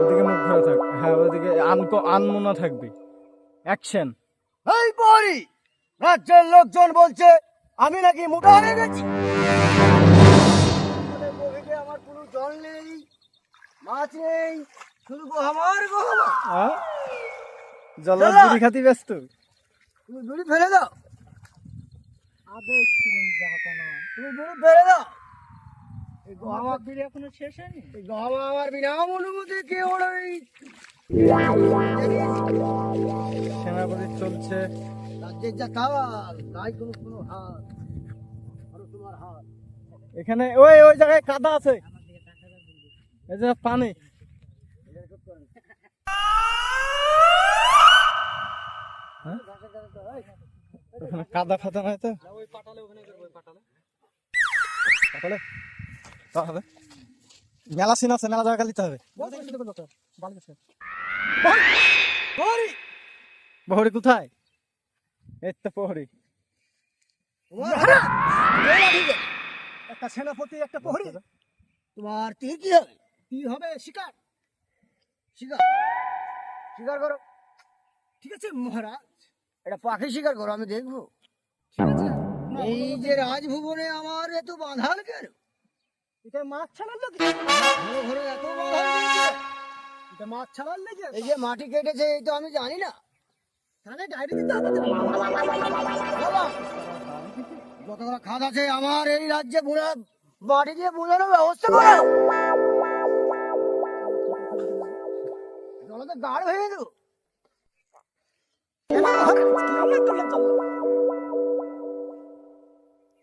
ওদিকে মুখ ঘোরা থাক। হ্যাঁ ওদিকে আনকো আনমোনা থাকবে। অ্যাকশন এই পরি রাজ্যের লোকজন বলছে আমি নাকি মোটা হয়ে গেছি। আমার কোনো জল নেই মাছ নেই শুধু গোহামার গোহামা। জলের। বিড়ি খাতি ব্যস্ত। তুমি বিড়ি ফেলে দাও। তুমি বিড়ি ফেলে দাও। আমার বিনা অনুমতি কেউ নেই সেনাপতি চলছে। রাজ্যের যা তাল নাই কোনো কোনো হাত আরও তোমার হাত। এখানে ওই ওই জায়গায় কাদা আছে। এই যে পানি। হ্যাঁ? কাদা ফাদা নাই তো? পাটালে? হবে মেলা সিন আছে মেলা জায়গা নিতে হবে। বহরি! কোথায়? এই তো প্রহরী। একটা সেনাপতি একটা প্রহরী তোমার তীর কি হবে? তীর হবে? শিকার। শিকার? শিকার করো। ঠিক আছে মহারাজ। এটা পাখি শিকার করো আমি দেখব। ঠিক আছে। এই যে রাজভুবনে আমার এত বাঁধাল কেন? এটা মাছ ছাড়ার লোক ঘরে ঘরে এত এটা মাছ ছাড়ার লেগে? এই যে মাটি কেটেছে এই তো আমি জানি না। তাহলে ডায়েরি দিতে হবে যতগুলো খাদ আছে আমার এই রাজ্যে বুনা মাটি দিয়ে বোঝানোর ব্যবস্থা করো। জলতে গাঢ় হয়ে গেল।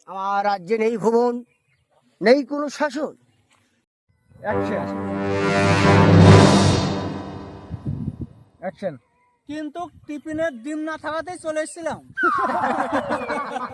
আমার রাজ্যে নেই ভুবন। নেই কোনো শাসন। অ্যাকশন কিন্তু টিফিনের ডিম না থাকাতেই চলে এসেছিলাম।